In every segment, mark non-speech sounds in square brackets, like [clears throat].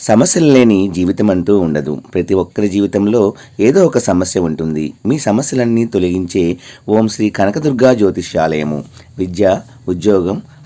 సమస్యలు లేని జీవితం అంటూ ఉండదు. ప్రతి ఒక్కరి జీవితంలో ఏదో ఒక సమస్య ఉంటుంది. మీ సమస్యలన్నీ తొలగించే ఓం శ్రీ కనకదుర్గా జ్యోతిష్యాలయము. విద్య ఉద్యోగం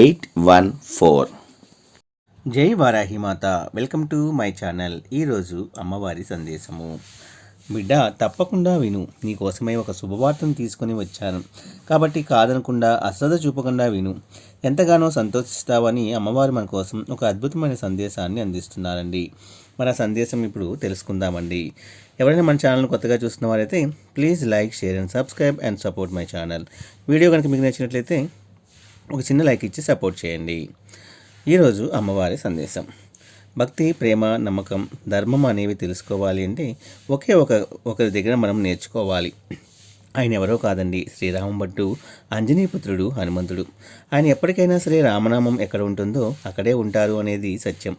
eight one four. జై వారాహిమాత వెల్కమ్ టు మై ఛానల్. ఈరోజు అమ్మవారి సందేశము. బిడ్డ తప్పకుండా విను. నీకోసమై ఒక శుభవార్తను తీసుకొని వచ్చాను. కాబట్టి కాదనకుండా అశ్రద్ధ చూపకుండా విను. ఎంతగానో సంతోషిస్తావని అమ్మవారు మన కోసం ఒక అద్భుతమైన సందేశాన్ని అందిస్తున్నారండి. మన సందేశం ఇప్పుడు తెలుసుకుందామండి. ఎవరైనా మన ఛానల్ కొత్తగా చూస్తున్న వారైతే please like share and subscribe and support my channel. Video కనుక మీకు నచ్చినట్లయితే ఒక చిన్న లైక్ ఇచ్చి సపోర్ట్ చేయండి. ఈరోజు అమ్మవారి సందేశం. భక్తి ప్రేమ నమ్మకం ధర్మం అనేవి తెలుసుకోవాలి అంటే ఒకే ఒక ఒకరి దగ్గర మనం నేర్చుకోవాలి. ఆయన ఎవరో కాదండి. శ్రీరామభట్టు అంజనీపుత్రుడు హనుమంతుడు. ఆయన ఎప్పటికైనా సరే రామనామం ఎక్కడ ఉంటుందో అక్కడే ఉంటారు అనేది సత్యం.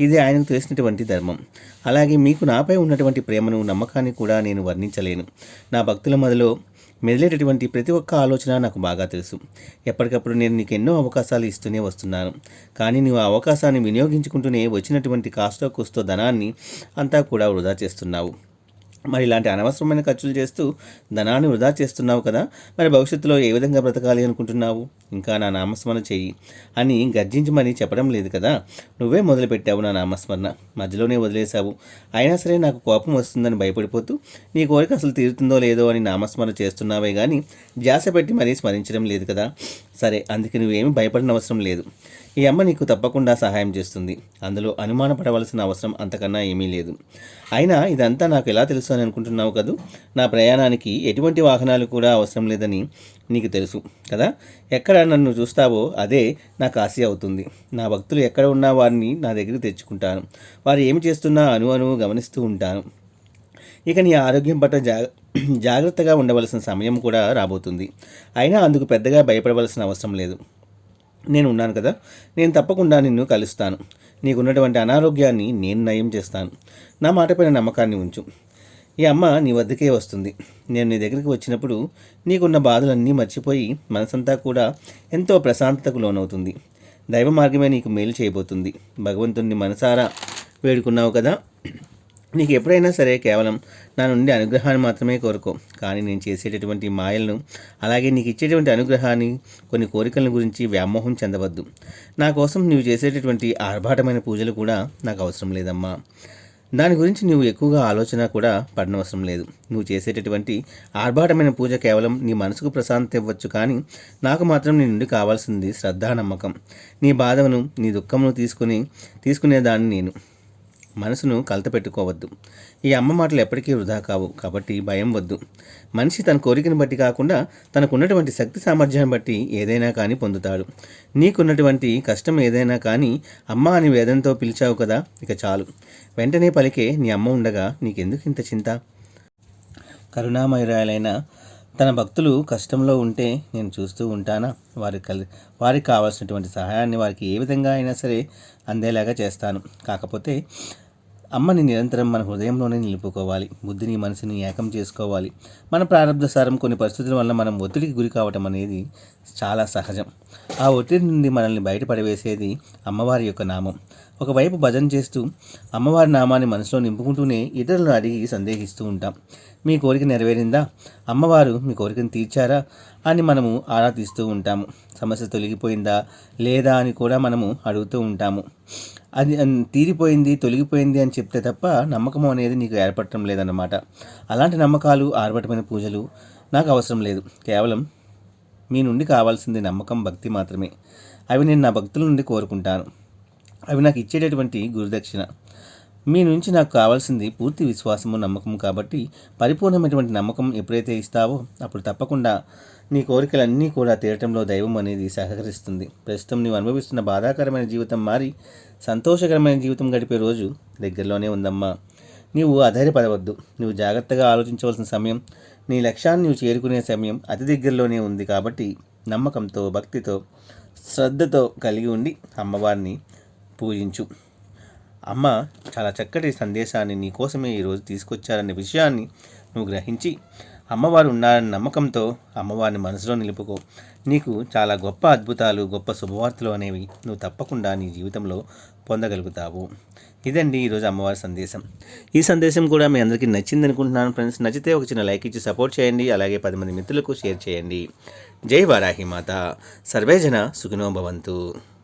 ఇది ఆయనకు తెలిసినటువంటి ధర్మం. అలాగే మీకు నాపై ఉన్నటువంటి ప్రేమను నమ్మకాన్ని కూడా నేను వర్ణించలేను. నా భక్తుల మొదలో మెదిలేటటువంటి ప్రతి ఒక్క ఆలోచన నాకు బాగా తెలుసు. ఎప్పటికప్పుడు నేను నీకు ఎన్నో అవకాశాలు ఇస్తూనే వస్తున్నాను. కానీ నువ్వు ఆ అవకాశాన్ని వినియోగించుకుంటూనే వచ్చినటువంటి కాస్తో కుస్తో ధనాన్ని అంతా కూడా వృధా చేస్తున్నావు. మరి ఇలాంటి అనవసరమైన ఖర్చులు చేస్తూ ధనాన్ని వృధా చేస్తున్నావు కదా మరి భవిష్యత్తులో ఏ విధంగా బ్రతకాలి అనుకుంటున్నావు? ఇంకా నా నామస్మరణ చెయ్యి అని గర్జించమని చెప్పడం లేదు కదా. నువ్వే మొదలుపెట్టావు నా నామస్మరణ. మధ్యలోనే వదిలేశావు. అయినా సరే నాకు కోపం వస్తుందని భయపడిపోతూ నీ కోరిక అసలు తీరుతుందో లేదో అని నామస్మరణ చేస్తున్నావే కానీ ధ్యాస పెట్టి మరీ స్మరించడం లేదు కదా. సరే అందుకే నువ్వేమీ భయపడిన అవసరం లేదు. ఈ అమ్మ నీకు తప్పకుండా సహాయం చేస్తుంది. అందులో అనుమాన పడవలసిన అవసరం అంతకన్నా ఏమీ లేదు. అయినా ఇదంతా నాకు ఎలా తెలుసు అని అనుకుంటున్నావు కదూ? నా ప్రయాణానికి ఎటువంటి వాహనాలు కూడా అవసరం లేదని నీకు తెలుసు కదా? ఎక్కడ నన్ను చూస్తావో అదే నా కాశీ అవుతుంది. నా భక్తులు ఎక్కడ ఉన్నా వారిని నా దగ్గరికి తెచ్చుకుంటాను. వారు ఏమి చేస్తున్నా అను అను గమనిస్తూ ఉంటాను ఇక నీ ఆరోగ్యం పట్ల జా [clears throat] జాగ్రత్తగా ఉండవలసిన సమయం కూడా రాబోతుంది. అయినా అందుకు పెద్దగా భయపడవలసిన అవసరం లేదు. నేను ఉన్నాను కదా. నేను తప్పకుండా నిన్ను కలుస్తాను. నీకున్నటువంటి అనారోగ్యాన్ని నేను నయం చేస్తాను. నా మాటపైన నమ్మకాన్ని ఉంచు. ఈ అమ్మ నీ వద్దకే వస్తుంది. నేను నీ దగ్గరికి వచ్చినప్పుడు నీకున్న బాధలన్నీ మర్చిపోయి మనసంతా కూడా ఎంతో ప్రశాంతతకు లోనవుతుంది. దైవ మార్గమే నీకు మేలు చేయబోతుంది. భగవంతుణ్ణి మనసారా వేడుకున్నావు కదా. నీకు ఎప్పుడైనా సరే కేవలం నా నుండి అనుగ్రహాన్ని మాత్రమే కోరుకో. కానీ నేను చేసేటటువంటి మాయలను అలాగే నీకు ఇచ్చేటువంటి అనుగ్రహాన్ని కొన్ని కోరికల గురించి వ్యామోహం చెందవద్దు. నా కోసం నువ్వు చేసేటటువంటి ఆర్భాటమైన పూజలు కూడా నాకు అవసరం లేదమ్మా. దాని గురించి నువ్వు ఎక్కువగా ఆలోచన కూడా పడనవసరం లేదు. నువ్వు చేసేటటువంటి ఆర్భాటమైన పూజ కేవలం నీ మనసుకు ప్రశాంతత ఇవ్వచ్చు కానీ నాకు మాత్రం నీ నుండి కావాల్సింది శ్రద్ధ నమ్మకం నీ బాధను నీ దుఃఖమును తీసుకుని తీసుకునేదాన్ని నేను. మనసును కలతపెట్టుకోవద్దు. ఈ అమ్మ మాటలు ఎప్పటికీ వృధా కావు కాబట్టి భయం వద్దు. మనిషి తన కోరికను బట్టి కాకుండా తనకున్నటువంటి శక్తి సామర్థ్యాన్ని బట్టి ఏదైనా కానీ పొందుతాడు. నీకున్నటువంటి కష్టం ఏదైనా కానీ అమ్మ అని వేదంతో పిలిచావు కదా ఇక చాలు. వెంటనే పలికే నీ అమ్మ ఉండగా నీకెందుకు ఇంత చింత? కరుణామయురాలైన తన భక్తులు కష్టంలో ఉంటే నేను చూస్తూ ఉంటానా? వారి కలి వారికి కావాల్సినటువంటి సహాయాన్ని వారికి ఏ విధంగా అయినా సరే అందేలాగా చేస్తాను. కాకపోతే అమ్మని నిరంతరం మన హృదయంలోనే నిలుపుకోవాలి. బుద్ధిని మనసుని ఏకం చేసుకోవాలి. మన ప్రారంభసారం కొన్ని పరిస్థితుల వల్ల మనం ఒత్తిడికి గురి కావటం అనేది చాలా సహజం. ఆ ఒత్తిడి నుండి మనల్ని బయటపడవేసేది అమ్మవారి యొక్క నామం. ఒకవైపు భజన చేస్తూ అమ్మవారి నామాన్ని మనసులో నింపుకుంటూనే ఇతరులను అడిగి సందేహిస్తూ ఉంటాం. మీ కోరిక నెరవేరిందా? అమ్మవారు మీ కోరికను తీర్చారా? అని మనము ఆరా తీస్తూ ఉంటాము. సమస్య తొలగిపోయిందా లేదా అని కూడా మనము అడుగుతూ ఉంటాము. అది తీరిపోయింది తొలగిపోయింది అని చెప్తే తప్ప నమ్మకం అనేది నీకు ఏర్పడటం లేదన్నమాట. అలాంటి నమ్మకాలు ఆర్భటమైన పూజలు నాకు అవసరం లేదు. కేవలం మీ నుండి కావాల్సింది నమ్మకం భక్తి మాత్రమే. అవి నేను నా భక్తుల నుండి కోరుకుంటాను. అవి నాకు ఇచ్చేటటువంటి గురుదక్షిణ. మీ నుంచి నాకు కావాల్సింది పూర్తి విశ్వాసము నమ్మకం కాబట్టి పరిపూర్ణమైనటువంటి నమ్మకం ఎప్పుడైతే ఇస్తావో అప్పుడు తప్పకుండా నీ కోరికలన్నీ కూడా తీరటంలో దైవం అనేది సహకరిస్తుంది. ప్రస్తుతం నీవు అనుభవిస్తున్న బాధాకరమైన జీవితం మారి సంతోషకరమైన జీవితం గడిపే రోజు దగ్గరలోనే ఉందమ్మా. నీవు అధైర్యపడవద్దు. నువ్వు జాగ్రత్తగా ఆలోచించవలసిన సమయం నీ లక్ష్యాన్ని నువ్వు చేరుకునే సమయం అతి దగ్గరలోనే ఉంది కాబట్టి నమ్మకంతో భక్తితో శ్రద్ధతో కలిగి ఉండి అమ్మవారిని పూజించు. అమ్మ చాలా చక్కటి సందేశాన్ని నీ కోసమే ఈరోజు తీసుకొచ్చారనే విషయాన్ని నువ్వు గ్రహించి అమ్మవారు ఉన్నారన్న నమ్మకంతో అమ్మవారిని మనసులో నిలుపుకో. నీకు చాలా గొప్ప అద్భుతాలు గొప్ప శుభవార్తలు అనేవి నువ్వు తప్పకుండా నీ జీవితంలో పొందగలుగుతావు. ఇదండి ఈరోజు అమ్మవారి సందేశం. ఈ సందేశం కూడా మీ అందరికీ నచ్చింది అనుకుంటున్నాను ఫ్రెండ్స్. నచ్చితే ఒక చిన్న లైక్ ఇచ్చి సపోర్ట్ చేయండి. అలాగే పది మంది మిత్రులకు షేర్ చేయండి. జై వారాహి మాత. సర్వేజన సుఖినో భవంతు.